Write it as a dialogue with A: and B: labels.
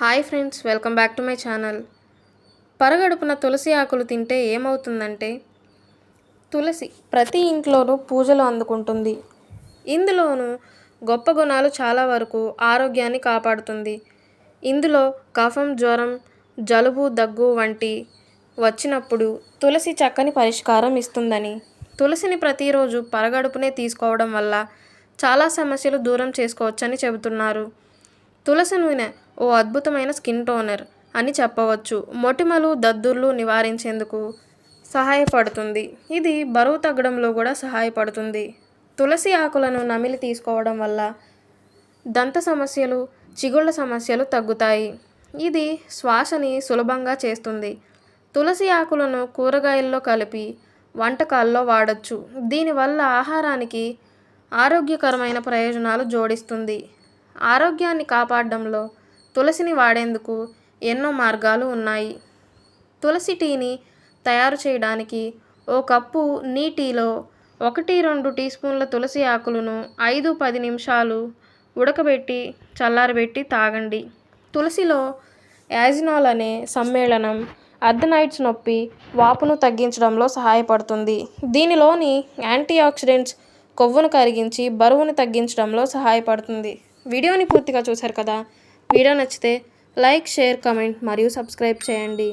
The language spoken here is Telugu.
A: Hi friends welcome back to my channel. పరగడుపున తులసి ఆకులు తింటే ఏమవుతుందంటే తులసి ప్రతి ఇంట్లోనూ పూజలు అందుకుంటుంది. ఇందులోనూ గొప్ప గుణాలు చాలా వరకు ఆరోగ్యాన్ని కాపాడుతుంది. ఇందులో కఫం జ్వరం జలుబు దగ్గు వంటి వచ్చినప్పుడు తులసి చక్కని పరిష్కారం ఇస్తుందని. తులసిని ప్రతిరోజు పరగడుపునే తీసుకోవడం వల్ల చాలా సమస్యలు దూరం చేసుకోవచ్చని చెబుతున్నారు. తులసి నూనె ఓ అద్భుతమైన స్కిన్ టోనర్ అని చెప్పవచ్చు. మొటిమలు దద్దుర్లు నివారించేందుకు సహాయపడుతుంది. ఇది బరువు తగ్గడంలో కూడా సహాయపడుతుంది. తులసి ఆకులను నమిలి తీసుకోవడం వల్ల దంత సమస్యలు చిగుళ్ళ సమస్యలు తగ్గుతాయి. ఇది శ్వాసని సులభంగా చేస్తుంది. తులసి ఆకులను కూరగాయల్లో కలిపి వంటకాల్లో వాడచ్చు. దీనివల్ల ఆహారానికి ఆరోగ్యకరమైన ప్రయోజనాలు జోడిస్తుంది. ఆరోగ్యాన్ని కాపాడడంలో తులసిని వాడేందుకు ఎన్నో మార్గాలు ఉన్నాయి. తులసి టీని తయారు చేయడానికి ఓ కప్పు నీటిలో ఒకటి రెండు టీ స్పూన్ల తులసి ఆకులను ఐదు పది నిమిషాలు ఉడకబెట్టి చల్లారబెట్టి తాగండి. తులసిలో యాజినాల్ అనే సమ్మేళనం అర్ధనైట్స్ నొప్పి వాపును తగ్గించడంలో సహాయపడుతుంది. దీనిలోని యాంటీ ఆక్సిడెంట్స్ కొవ్వును కరిగించి బరువును తగ్గించడంలో సహాయపడుతుంది. వీడియోని పూర్తిగా చూశారు కదా. వీడియో నచ్చితే లైక్ షేర్ కమెంట్ మరియు సబ్స్క్రైబ్ చేయండి.